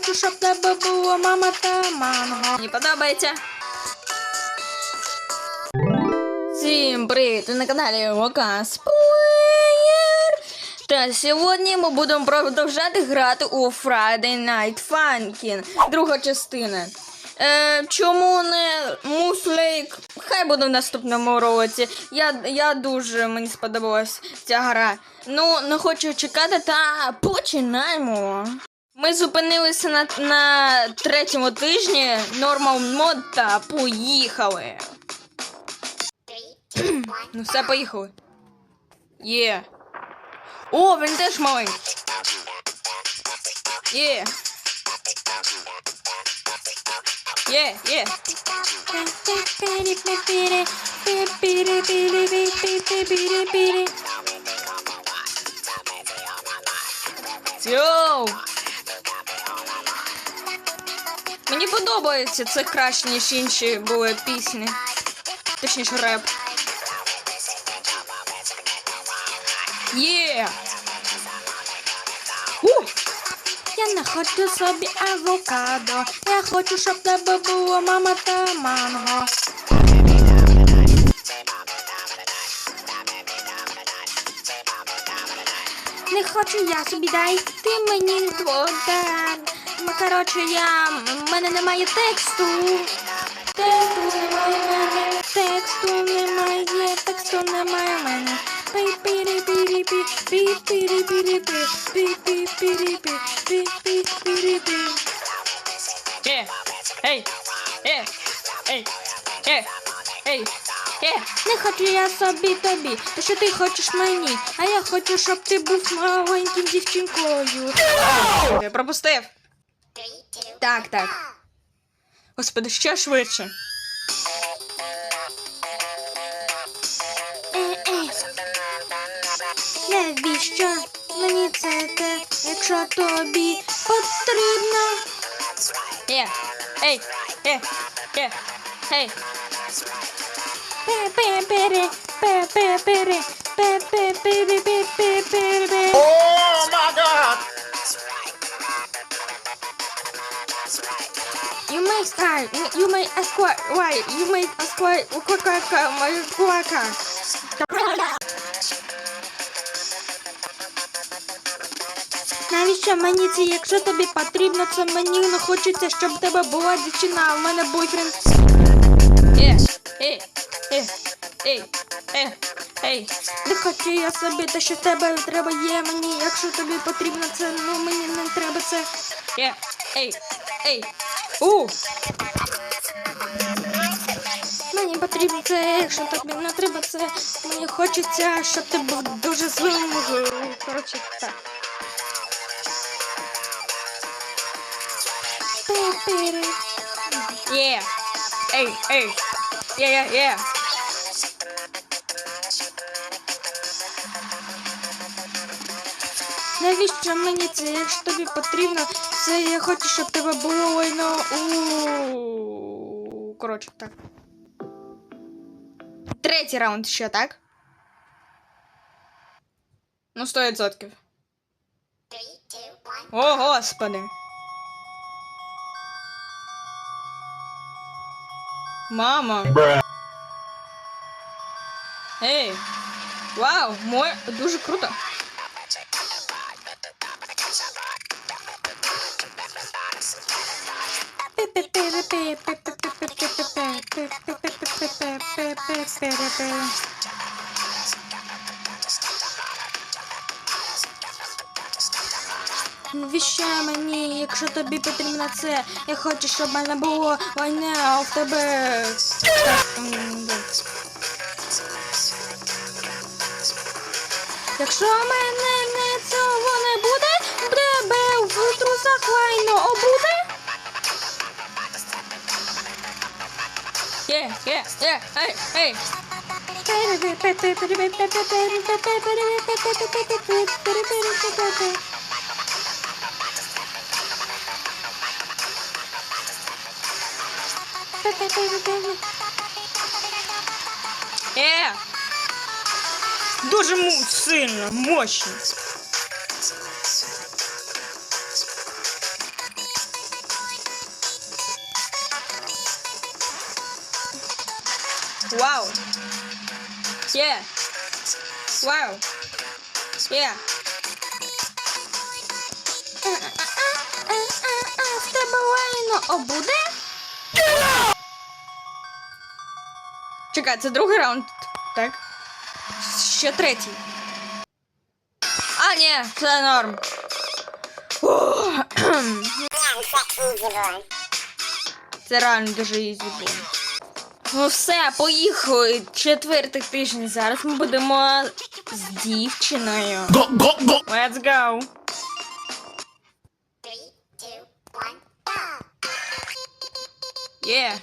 хочу, щоб тебе було мама та манго. Мені подобається. Всім привіт! Ви на каналі Вокас Плеєр. Та сьогодні ми будемо продовжати грати у Friday Night Funkin'. Друга частина. Е, чому не Муслейк? Хай буде в наступному році. Я, я дуже мені сподобалась ця гра. Ну, не хочу чекати та починаємо. Ми зупинилися на, на третьому тижні Normal Mod та поїхали. Ну все, поїхали. Є. О, він теж маленький. Є. Є, є. Йоу. Мені подобається, це краще, ніж інші були пісні. Точніше реп. Є! У! Я не хочу собі авокадо. Я хочу, щоб тебе було мама та манго. Не хочу я собі дай, ти мені подай. Ну, коротше, я. в мене немає тексту. Тексту немає в мене. Тексту немає, тексту немає в мене. Е! Ей! Е! Ей! Е! Ей! Е! Не хочу я собі тобі, то що ти хочеш мені, а я хочу, щоб ти був маленьким дівчинкою. Я пропустив. Так, так. Господи, ще швидше. Навіщо мені це те, якщо тобі потрібно? Е! Ей! Е! Е! Ей! Пе-пе-пере, пе-пе-пере, пе-пе-пере-пе-пе-пере. Oh my god! You may start, you may ask why, you may ask why, my quacker. Навіщо мені це, якщо тобі потрібно, це мені не хочеться, щоб в тебе була дівчина, а в мене бойфренд. Е! Е! Ей! Е! Ей! Не хочу я собі, те, що тебе треба є мені, якщо тобі потрібно це, ну мені не треба це. Е! Ей! Ей! У! Мені потрібно це, якщо тобі не треба це, мені хочеться, щоб ти був дуже злим. Коротше, так. Є! Ей! Ей! Є! Є! Є! Навіщо мені це, якщо тобі потрібно, це я хочу, щоб тебе було лайно у. Коротше, так. Третій раунд ще, так? Ну, 100%. О, господи. Мама. Ей. Вау, мой дуже круто. Навіщо мені, якщо тобі потрібно це, я хочу, щоб мене було війна, а в тебе. Якщо мене не цього не буде, в тебе в трусах лайно обуде. Є, є, є, ей, ей. Е! Дуже му- сильно, мощно. Є. Вау. Є. А в тебе лайно обуде? Чекай, це другий раунд. Так. Ще третій. А, ні, це норм. Це реально дуже ізі було. Ну все, поїхали. Четвертий тиждень. Зараз ми будемо з дівчиною. Go, go, go. Let's go. Three, two, one, go! Yeah.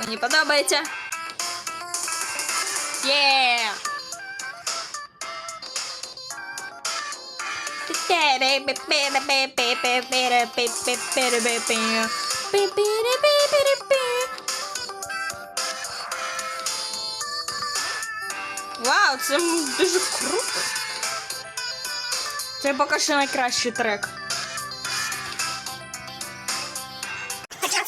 Мені подобається. Yeah. Вау, це дуже круто. Це поки що найкращий трек. Хоча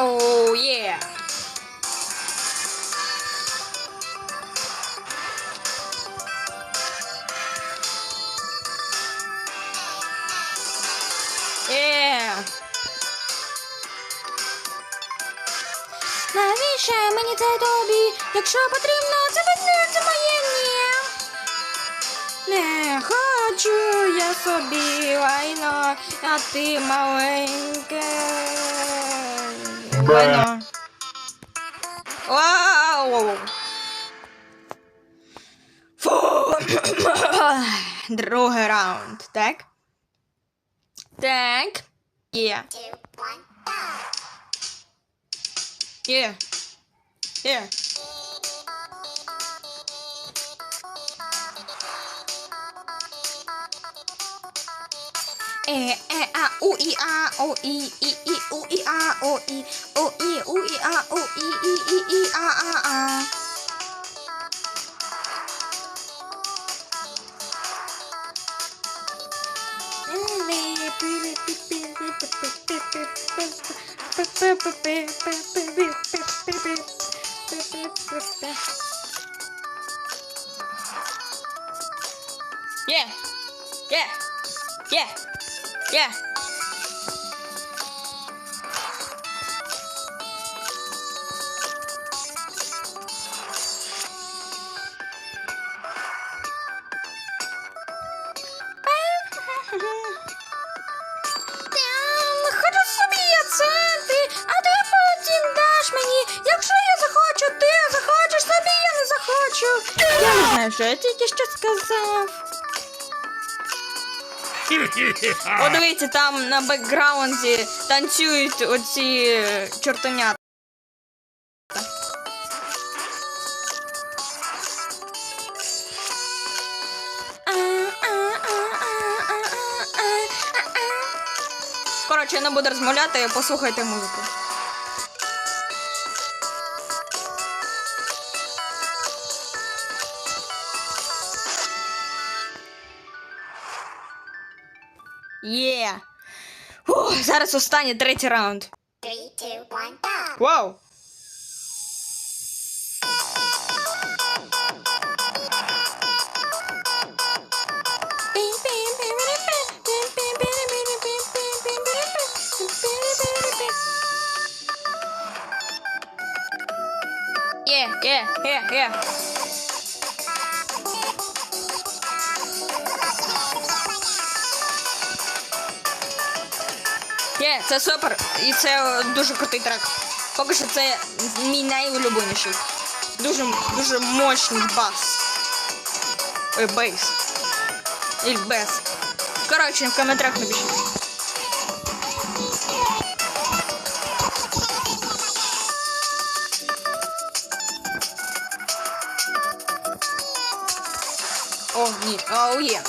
Оу, є. Є. Навіщо мені це тобі? Якщо потрібно, це буде моє ні. Не хочу я собі лайно, а ти маленьке. Лайно. Вау! Фу. Другий раунд, так? Так. Є. Two, one, go! Є. Є. Е, е, а, у, і, а, о, і, і, і, у, і, а, о, і, о, і, у, і, а, о, і, і, і, і, а, а, а. Є. Є. Є. Я центи, а ти О, дивіться, там на бекграунді танцюють оці чортонята. чортенята. А, а, а, а, а, а, а, а. Коротше, я не буду розмовляти, послухайте музику. Є. Ух, зараз останній третій раунд. Three, two, one, go! Вау! Є, є, є, є. Це супер. І це дуже крутий трек. Поки що це мій найулюбленіший. Дуже, дуже мощний бас. Ой, бейс. Или бес. Коротше, в коментарях напишіть. О, ні. Оу, є.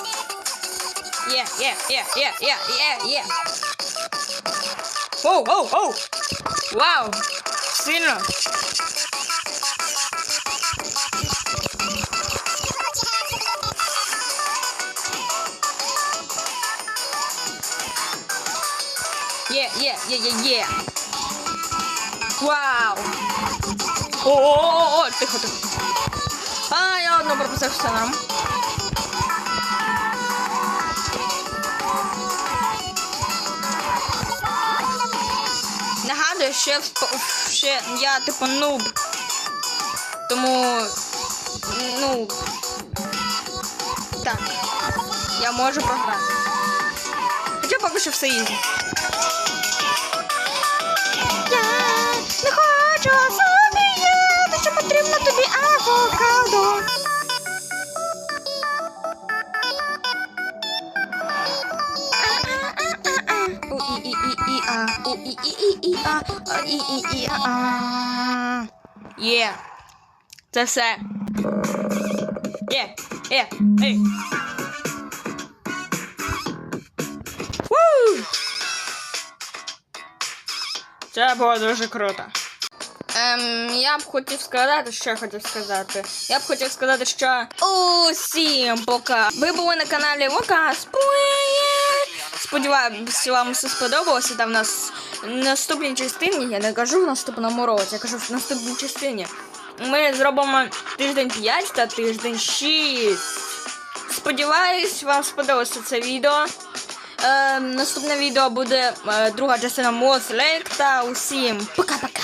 Є, є, є, є, є, є, є. Оу, оу, оу. Вау. Сильно. Є, є, є, є, є. Вау. О, о, о, о, тихо, тихо. А, я одну пропустив все норм. Я, ще я типу нуб. Тому, ну, так, я можу програти. Хоча поки що все ізі. Я не хочу собі їти, що потрібно тобі авокадо. Є. Це все. Є. Є. Ей. Це було дуже круто. Ем, я б хотів сказати, що я хотів сказати. Я б хотів сказати, що усім пока. Ви були на каналі Вока Спойлер. Сподіваюся, вам все сподобалося. Та в нас наступній частині, я не кажу в наступному році, я кажу в наступній частині. Ми зробимо тиждень 5 та тиждень 6. Сподіваюсь, вам сподобалося це відео. Е, наступне відео буде е, друга частина Мослейк та усім пока-пока.